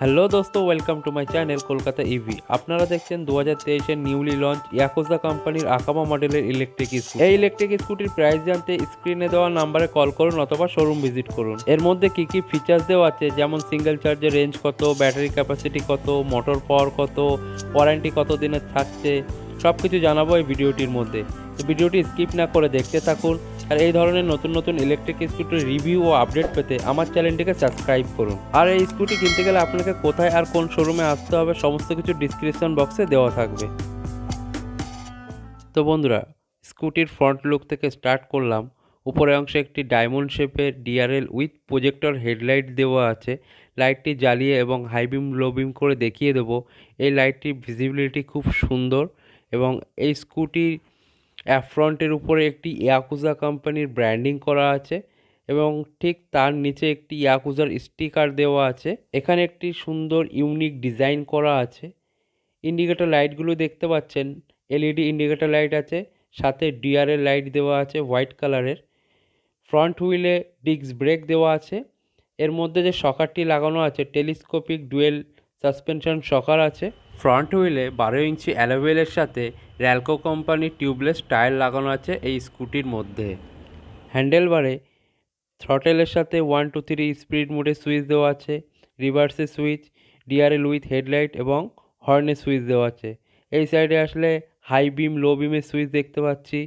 Hello দোস্ত welcome to my channel Kolkata EV আপনারা দেখছেন দু হাজার তেইশের নিউলি লঞ্চ ইয়াকোজা কোম্পানির আকামা মডেলের ইলেকট্রিক স্কুটি এই ইলেকট্রিক স্কুটির প্রাইস জানতে স্ক্রিনে দেওয়া নাম্বারে কল করুন অথবা শোরুম ভিজিট করুন। এর মধ্যে কি কি ফিচার্স দেওয়া আছে, যেমন সিঙ্গেল চার্জের রেঞ্জ কত ব্যাটারি ক্যাপাসিটি কত মোটর পাওয়ার কত ওয়ারেন্টি কত দিনের থাকছে সব কিছু জানাব এই ভিডিওটির মধ্যে। ভিডিওটি স্কিপ না করে দেখতে থাকুন। আর এই ধরনের নতুন নতুন ইলেকট্রিক স্কুটির রিভিউ ও আপডেট পেতে আমার চ্যানেলটিকে সাবস্ক্রাইব করুন। আর এই স্কুটি কিনতে গেলে আপনাকে কোথায় আর কোন শোরুমে আসতে হবে সমস্ত কিছু ডিসক্রিপশন বক্সে দেওয়া থাকবে। তো বন্ধুরা স্কুটির ফ্রন্ট লুক থেকে স্টার্ট করলাম। উপরে অংশে একটি ডায়মন্ড শেপের ডিআরএল উইথ প্রজেক্টর হেডলাইট দেওয়া আছে। লাইটটি জ্বালিয়ে এবং হাই বিম লো বিম করে দেখিয়ে দেবো। এই লাইটটির ভিজিবিলিটি খুব সুন্দর এবং এই স্কুটি অ্যাফ্রন্টের উপরে একটি ইয়াকুজা কোম্পানির ব্র্যান্ডিং করা আছে এবং ঠিক তার নিচে একটি ইয়াকুজার স্টিকার দেওয়া আছে। এখানে একটি সুন্দর ইউনিক ডিজাইন করা আছে। ইন্ডিকেটর লাইটগুলো দেখতে পাচ্ছেন। এলইডি ইন্ডিকেটর লাইট আছে। সাথে ডিআরএল লাইট দেওয়া আছে হোয়াইট কালারের ফ্রন্ট হুইলে ডিস্ক ব্রেক দেওয়া আছে। এর মধ্যে যে শকারটি লাগানো আছে টেলিস্কোপিক ডুয়েল সাসপেনশন শকার আছে। ফ্রন্ট হুইলে বারো ইঞ্চি অ্যালোভেলের সাথে র্যালকো কোম্পানির টিউবলেস টায়ার লাগানো আছে এই স্কুটির মধ্যে। হ্যান্ডেলবারে থ্রটেলের সাথে ওয়ান, টু, থ্রি স্পিড মোডে সুইচ দেওয়া আছে, রিভার্সে সুইচ, ডিআরএল উইথ হেডলাইট এবং হর্নের সুইচ দেওয়া আছে। এই সাইডে আসলে হাই বিম, লো বিমের সুইচ দেখতে পাচ্ছি।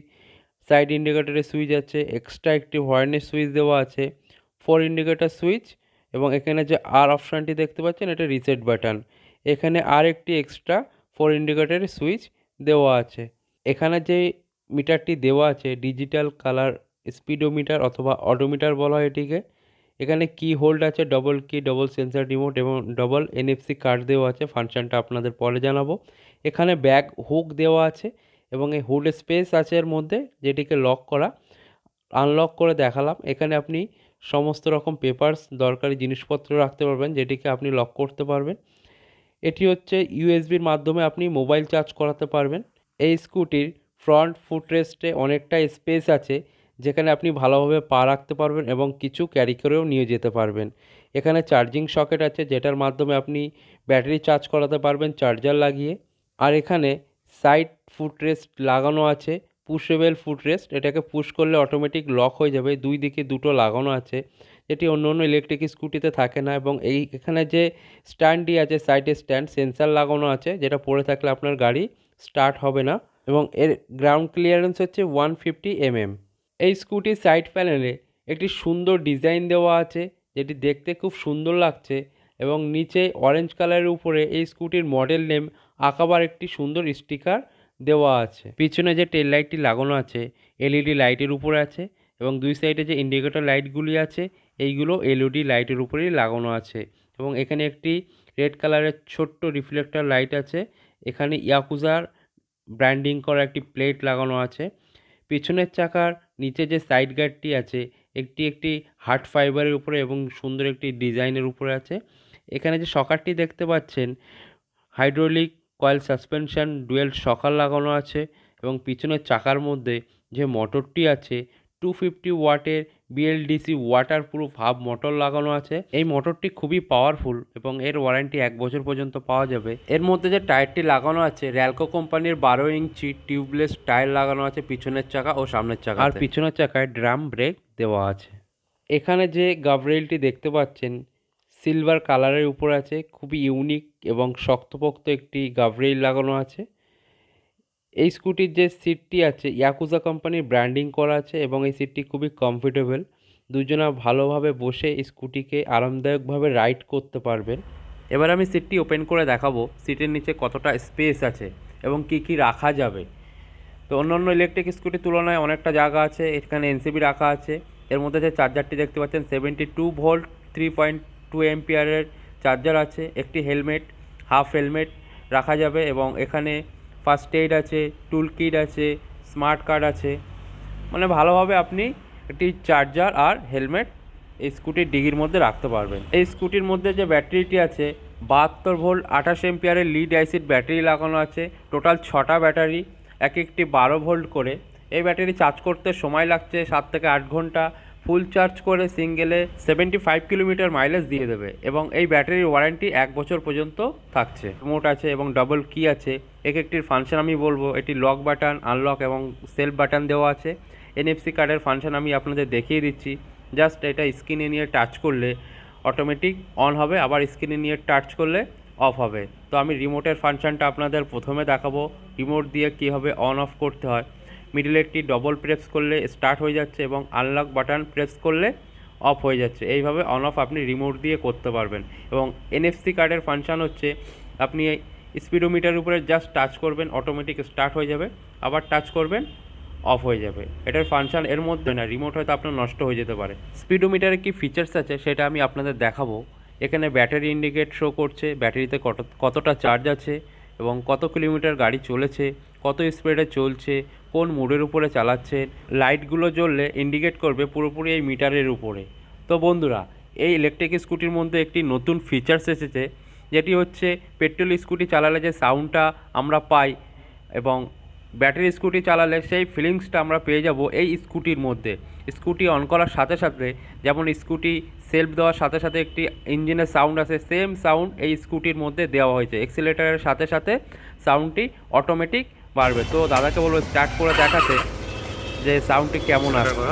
সাইড ইন্ডিকেটরের সুইচ আছে, এক্সট্রা একটি হর্নের সুইচ দেওয়া আছে, ফোর ইন্ডিকেটর সুইচ এবং এখানে যে আর অপশানটি দেখতে পাচ্ছেন, এটা রিসেট বাটন। এখানে আর একটি এক্সট্রা ফোর ইন্ডিকেটরের সুইচ দেওয়া আছে। এখানে যে মিটারটি দেওয়া আছে, ডিজিটাল কালার স্পিডোমিটার অথবা অডোমিটার বলা হয় এটিকে। এখানে কি হোল্ড আছে ডবল কি ডবল সেন্সার রিমোট এবং ডবল এনএফসি কার্ড দেওয়া আছে। ফাংশনটা আপনাদের পরে জানাব। এখানে ব্যাগ হুক দেওয়া আছে এবং এই হুড স্পেস আছে এর মধ্যে যেটিকে লক করা। আনলক করে দেখালাম। এখানে আপনি সমস্ত রকম পেপারস দরকারি জিনিসপত্র রাখতে পারবেন, যেটিকে আপনি লক করতে পারবেন। এটি হচ্ছে ইউএসবির মাধ্যমে আপনি মোবাইল চার্জ করাতে পারবেন। এই স্কুটির ফ্রন্ট ফুটরেস্টে অনেকটা স্পেস আছে, যেখানে আপনি ভালোভাবে পা রাখতে পারবেন এবং কিছু ক্যারি করেও নিয়ে যেতে পারবেন। এখানে চার্জিং সকেট আছে, যেটার মাধ্যমে আপনি ব্যাটারি চার্জ করাতে পারবেন চার্জার লাগিয়ে। আর এখানে সাইড ফুটরেস্ট লাগানো আছে পুশেবেল ফুটরেস্ট এটাকে পুশ করলে অটোমেটিক লক হয়ে যাবে। দুই দিকে দুটো লাগানো আছে। যেটি অন্য অন্য ইলেকট্রিক স্কুটিতে থাকে না এবং এই এখানে যে স্ট্যান্ডটি আছে সাইডে স্ট্যান্ড সেন্সার লাগানো আছে, যেটা পড়ে থাকলে আপনার গাড়ি স্টার্ট হবে না এবং এর গ্রাউন্ড ক্লিয়ারেন্স হচ্ছে ওয়ান ফিফটি এমএম এই স্কুটির সাইড প্যানেলে একটি সুন্দর ডিজাইন দেওয়া আছে, যেটি দেখতে খুব সুন্দর লাগছে এবং নিচে অরেঞ্জ কালারের উপরে এই স্কুটির মডেল নেম আঁকাবার একটি সুন্দর স্টিকার দেওয়া আছে। পিছনে যে টেল লাইটটি লাগানো আছে এলইডি লাইটের উপরে আছে এবং দুই সাইডে যে ইন্ডিকেটর লাইটগুলি আছে এইগুলো এলইডি লাইটের উপরেই লাগানো আছে। এবং এখানে একটি রেড কালারের ছোট্ট রিফ্লেক্টর লাইট আছে। এখানে ইয়াকুজার ব্র্যান্ডিং করা একটি প্লেট লাগানো আছে। পিছনের চাকার নিচে যে সাইড গার্ডটি আছে একটি একটি হার্ড ফাইবারের উপরে এবং সুন্দর একটি ডিজাইনের উপরে আছে। এখানে যে শকারটি দেখতে পাচ্ছেন hydraulic coil suspension dual shocker লাগানো আছে। এবং পিছনের চাকার মধ্যে যে মোটরটি আছে টু ফিফটি ওয়াটের BLDC water proof hub motor লাগানো আছে। এই মোটরটি খুবই পাওয়ারফুল এবং এর ওয়ারেন্টি এক বছর পর্যন্ত পাওয়া যাবে। এর মধ্যে যে টায়ারটি লাগানো আছে র্যালকো কোম্পানির বারো ইঞ্চি টিউবলেস টায়ার লাগানো আছে পিছনের চাকা ও সামনের চাকা আর পিছনের চাকায় ড্রাম ব্রেক দেওয়া আছে। এখানে যে গাভরেলটি দেখতে পাচ্ছেন সিলভার কালারের উপর আছে। খুবই ইউনিক এবং শক্তপোক্ত একটি গাভরেইল লাগানো আছে। এই স্কুটির যে সিটটি আছে ইয়াকুজা কোম্পানির ব্র্যান্ডিং করা আছে এবং এই সিটটি খুবই কমফোর্টেবল দুজনা ভালোভাবে বসে স্কুটিকে আরামদায়কভাবে রাইড করতে পারবেন। এবার আমি সিটটি ওপেন করে দেখাবো সিটের নিচে কতটা স্পেস আছে এবং কি কি রাখা যাবে। তো অন্য অন্য ইলেকট্রিক স্কুটির তুলনায় অনেকটা জায়গা আছে, এখানে এনসিবি রাখা আছে। এর মধ্যে যে চার্জারটি দেখতে পাচ্ছেন seventy two volt three point two এমপিয়ারের charger আছে। একটি হেলমেট হাফ হেলমেট রাখা যাবে এবং এখানে ফার্স্ট এইড আছে টুল কিট আছে স্মার্ট কার্ড আছে। মানে ভালোভাবে আপনি একটি চার্জার আর হেলমেট এই স্কুটির ডিগির মধ্যে রাখতে পারবেন। এই স্কুটির মধ্যে যে ব্যাটারিটি আছে, বাহাত্তর ভোল্ট আঠাশ এমপিয়ারের লিড অ্যাসিড ব্যাটারি লাগানো আছে টোটাল ছটা ব্যাটারি, এক একটি বারো ভোল্ট করে। এই ব্যাটারি চার্জ করতে সময় লাগছে সাত থেকে আট ঘণ্টা। ফুল চার্জ করে সিঙ্গেলে সেভেন্টি ফাইভ কিলোমিটার মাইলেজ দিয়ে দেবে এবং এই ব্যাটারির ওয়ারেন্টি এক বছর পর্যন্ত থাকছে। রিমোট আছে এবং ডাবল কি আছে। এক একটির ফাংশন আমি বলব, এটি লক বাটন আনলক এবং সেলফ বাটন দেওয়া আছে। এনএফসি কার্ডের ফাংশন আমি আপনাদের দেখিয়ে দিচ্ছি। জাস্ট এটা স্ক্রিনে নিয়ে টাচ করলে অটোমেটিক অন হবে, আবার স্ক্রিনে নিয়ে টাচ করলে অফ হবে। তো আমি রিমোটের ফাংশনটা আপনাদের প্রথমে দেখাবো। রিমোট দিয়ে কীভাবে অন অফ করতে হয়। মিডিলে একটি ডবল প্রেস করলে স্টার্ট হয়ে যাচ্ছে এবং আনলক বাটন প্রেস করলে অফ হয়ে যাচ্ছে। এইভাবে অন অফ আপনি রিমোট দিয়ে করতে পারবেন। এবং এনএফসি কার্ডের ফাংশন হচ্ছে আপনি এই স্পিডোমিটারের উপরে জাস্ট টাচ করবেন অটোমেটিক স্টার্ট হয়ে যাবে, আবার টাচ করবেন অফ হয়ে যাবে। এটার ফাংশন এর মধ্যে না রিমোট হয়তো আপনার নষ্ট হয়ে যেতে পারে। স্পিডোমিটারে কি ফিচার্স আছে সেটা আমি আপনাদের দেখাবো। এখানে ব্যাটারি ইন্ডিকেট শো করছে ব্যাটারিতে কত, কতটা চার্জ আছে এবং কত কিলোমিটার গাড়ি চলেছে, কত স্পিডে চলছে কোন মোডের উপরে চালাচ্ছে লাইটগুলো জ্বললে ইন্ডিকেট করবে পুরোপুরি এই মিটারের উপরে। তো বন্ধুরা, এই ইলেকট্রিক স্কুটির মধ্যে একটি নতুন ফিচার্স এসেছে, যেটি হচ্ছে পেট্রোল স্কুটি চালালে যে সাউন্ডটা আমরা পাই এবং ব্যাটারি স্কুটি চালালে সেই ফিলিংসটা আমরা পেয়ে যাব এই স্কুটির মধ্যে। স্কুটি অন করার সাথে সাথে, যেমন স্কুটি সেলফ দেওয়ার সাথে সাথে একটি ইঞ্জিনের সাউন্ড আছে সেম সাউন্ড এই স্কুটির মধ্যে দেওয়া হয়েছে। এক্সিলেটারের সাথে সাথে সাউন্ডটি অটোমেটিক বাড়বে তো দাদাকে বলব স্টার্ট করে দেখাতে যে সাউন্ডটি কেমন আসবে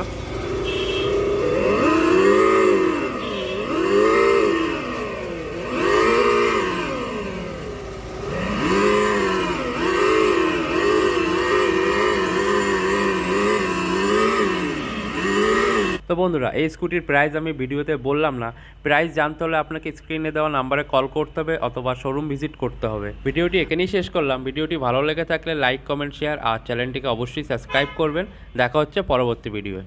বন্ধুরা, এই স্কুটির প্রাইস আমি ভিডিওতে বললাম না। প্রাইস জানতে হলে আপনাকে স্ক্রিনে দেওয়া নাম্বারে কল করতে হবে অথবা শোরুম ভিজিট করতে হবে। ভিডিওটি এখানেই শেষ করলাম। ভিডিওটি ভালো লেগে থাকলে লাইক কমেন্ট শেয়ার আর চ্যানেলটিকে অবশ্যই সাবস্ক্রাইব করবেন। দেখা হচ্ছে পরবর্তী ভিডিওয়ে